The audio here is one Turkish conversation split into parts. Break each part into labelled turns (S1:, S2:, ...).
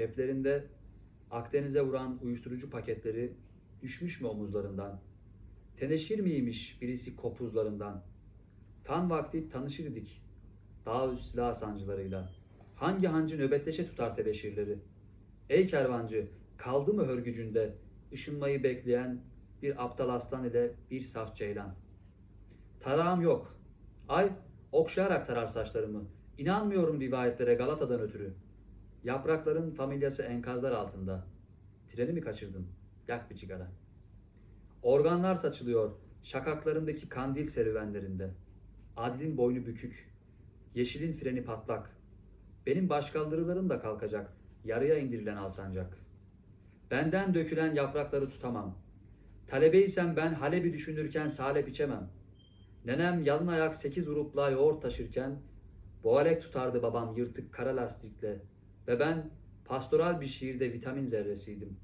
S1: Ceplerinde Akdeniz'e vuran uyuşturucu paketleri düşmüş mü omuzlarından? Teneşir miymiş birisi kopuzlarından? Tan vakti tanışır idik dağ üst silah sancılarıyla. Hangi hancı nöbetleşe tutar tebeşirleri? Ey kervancı, kaldı mı hörgücünde ışınmayı bekleyen bir aptal aslan ile bir saf ceylan? Tarağım yok. Ay, okşayarak tarar saçlarımı. İnanmıyorum rivayetlere Galata'dan ötürü. Yaprakların familyası enkazlar altında. Treni mi kaçırdın? Yak bir cigara. Organlar saçılıyor şakaklarındaki kandil serüvenlerinde. Adilin boynu bükük, yeşilin freni patlak. Benim başkaldırılarım da kalkacak, yarıya indirilen alsancak. Benden dökülen yaprakları tutamam. Talebeysem ben Halep'i düşünürken salep içemem. Nenem yalın ayak sekiz urupla yoğurt taşırken, boğalek tutardı babam yırtık kara lastikle. Ve ben pastoral bir şiirde vitamin zerresiydim.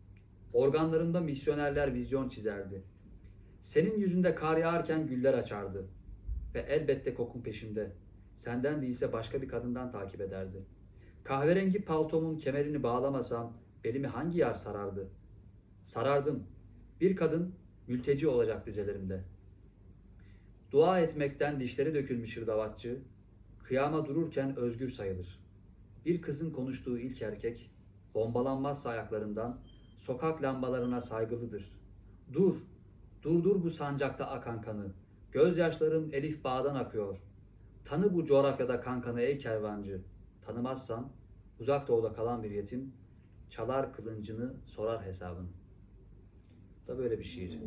S1: Organlarımda misyonerler vizyon çizerdi. Senin yüzünde kar yağarken güller açardı. Ve elbette kokun peşimde. Senden değilse başka bir kadından takip ederdi. Kahverengi paltomun kemerini bağlamasam belimi hangi yar sarardı? Sarardım. Bir kadın mülteci olacak dizelerimde. Dua etmekten dişleri dökülmüş hırdavatçı, kıyama dururken özgür sayılır. Bir kızın konuştuğu ilk erkek, bombalanmazsa ayaklarından, sokak lambalarına saygılıdır. Dur, durdur bu sancakta akan kanı. Gözyaşlarım elif bağdan akıyor. Tanı bu coğrafyada kankanı ey kervancı. Tanımazsan, uzak doğuda kalan bir yetim, çalar kılıncını sorar hesabını. Da böyle bir şiir.